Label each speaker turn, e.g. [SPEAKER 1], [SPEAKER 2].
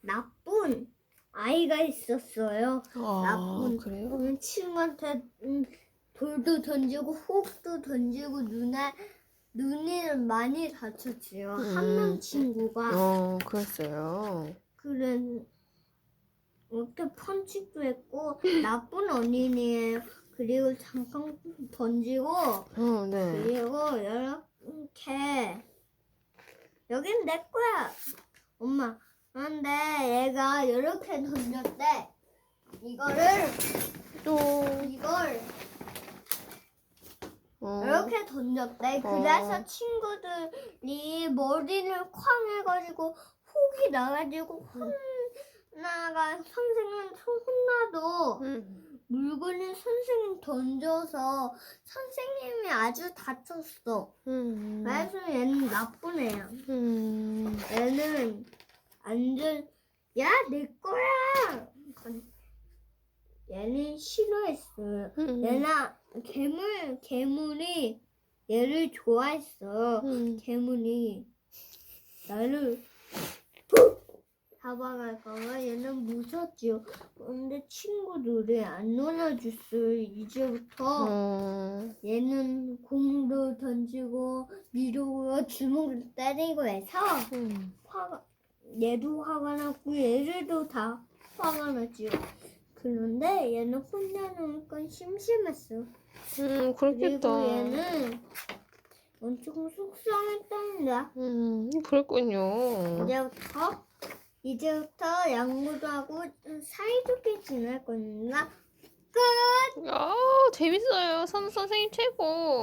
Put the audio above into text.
[SPEAKER 1] 나쁜 아이가 있었어요.
[SPEAKER 2] 아,
[SPEAKER 1] 나쁜
[SPEAKER 2] 그래요?
[SPEAKER 1] 음, 친구한테 음, 돌도 던지고 호흡도 던지고 눈에 눈이 많이 다쳤지요.
[SPEAKER 2] 음.
[SPEAKER 1] 한명 친구가
[SPEAKER 2] 어, 그랬어요.
[SPEAKER 1] 그래 이렇게 펀치도 했고 나쁜 어린이에요. 그리고 잠깐 던지고
[SPEAKER 2] 어, 네.
[SPEAKER 1] 그리고 이렇게 여긴 내 거야. 엄마. 그런데 얘가 이렇게 던졌대. 이거를
[SPEAKER 2] 또,
[SPEAKER 1] 이걸
[SPEAKER 2] 어,
[SPEAKER 1] 이렇게 던졌대.
[SPEAKER 2] 어.
[SPEAKER 1] 그래서 친구들이 머리를 쾅 해가지고 혹이 나가지고 혼나가 선생님 혼나도
[SPEAKER 2] 음,
[SPEAKER 1] 물건을 선생님 던져서 선생님이 아주 다쳤어.
[SPEAKER 2] 음,
[SPEAKER 1] 그래서 얘는 나쁜 애야.
[SPEAKER 2] 음,
[SPEAKER 1] 얘는 완전 야내 거야. 얘는 싫어했어요.
[SPEAKER 2] 음,
[SPEAKER 1] 얘는 괴물 괴물이 얘를 좋아했어.
[SPEAKER 2] 음,
[SPEAKER 1] 괴물이 나를 푹 잡아갈까봐 얘는 무섭지요. 근데 친구들이 안 놀아줬어요. 이제부터
[SPEAKER 2] 어,
[SPEAKER 1] 얘는 공도 던지고 미루고 주먹으로 때리고 해서
[SPEAKER 2] 음,
[SPEAKER 1] 화가 얘도 화가 났고 얘들도 다 화가 났지요. 그런데 얘는 혼자 노는 건 심심했어.
[SPEAKER 2] 음,
[SPEAKER 1] 그리고
[SPEAKER 2] 그렇겠다.
[SPEAKER 1] 얘는 엄청 속상했답니다.
[SPEAKER 2] 음, 그랬군요.
[SPEAKER 1] 이제부터 이제부터 양보도 하고 사이좋게 지낼 겁니다. 끝.
[SPEAKER 2] 아, 재밌어요. 선, 선생님 최고.